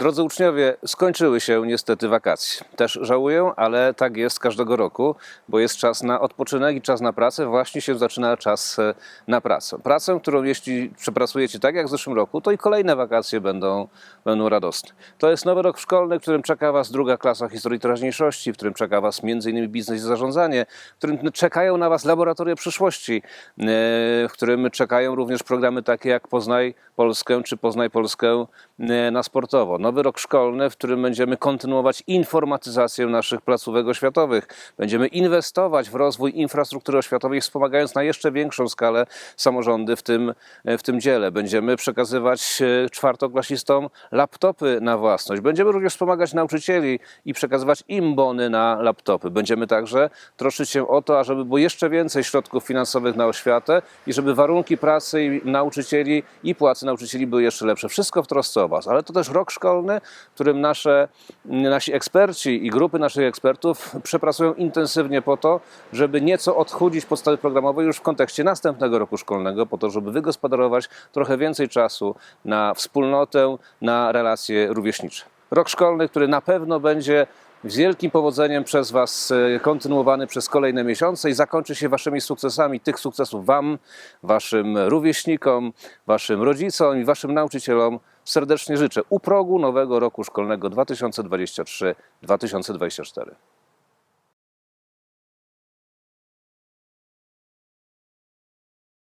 Drodzy uczniowie, skończyły się niestety wakacje. Też żałuję, ale tak jest każdego roku, bo jest czas na odpoczynek i czas na pracę. Właśnie się zaczyna czas e, na pracę. Pracę, którą jeśli przepracujecie tak jak w zeszłym roku, to i kolejne wakacje będą, będą radosne. To jest nowy rok szkolny, w którym czeka Was druga klasa historii teraźniejszości, w którym czeka Was m.in. biznes i zarządzanie, w którym czekają na Was laboratoria przyszłości, e, w którym czekają również programy takie jak Poznaj Polskę czy Poznaj Polskę e, na sportowo. Nowy rok szkolny, w którym będziemy kontynuować informatyzację naszych placówek oświatowych. Będziemy inwestować w rozwój infrastruktury oświatowej, wspomagając na jeszcze większą skalę samorządy w tym, e, w tym dziele. Będziemy przekazywać e, czwartoklasistom laptopy na własność. Będziemy również wspomagać nauczycieli i przekazywać im bony na laptopy. Będziemy także troszczyć się o to, ażeby było jeszcze więcej środków finansowych na oświatę i żeby warunki pracy nauczycieli i płacy nauczycieli były jeszcze lepsze. Wszystko w trosce o Was, ale to też rok szkolny, w którym nasze, nasi eksperci i grupy naszych ekspertów przepracują intensywnie po to, żeby nieco odchudzić podstawy programowe już w kontekście następnego roku szkolnego, po to, żeby wygospodarować trochę więcej czasu na wspólnotę, na relacje rówieśnicze. Rok szkolny, który na pewno będzie z wielkim powodzeniem przez Was e, kontynuowany przez kolejne miesiące i zakończy się Waszymi sukcesami. Tych sukcesów Wam, Waszym rówieśnikom, Waszym rodzicom i Waszym nauczycielom serdecznie życzę u progu nowego roku szkolnego 2023-2024.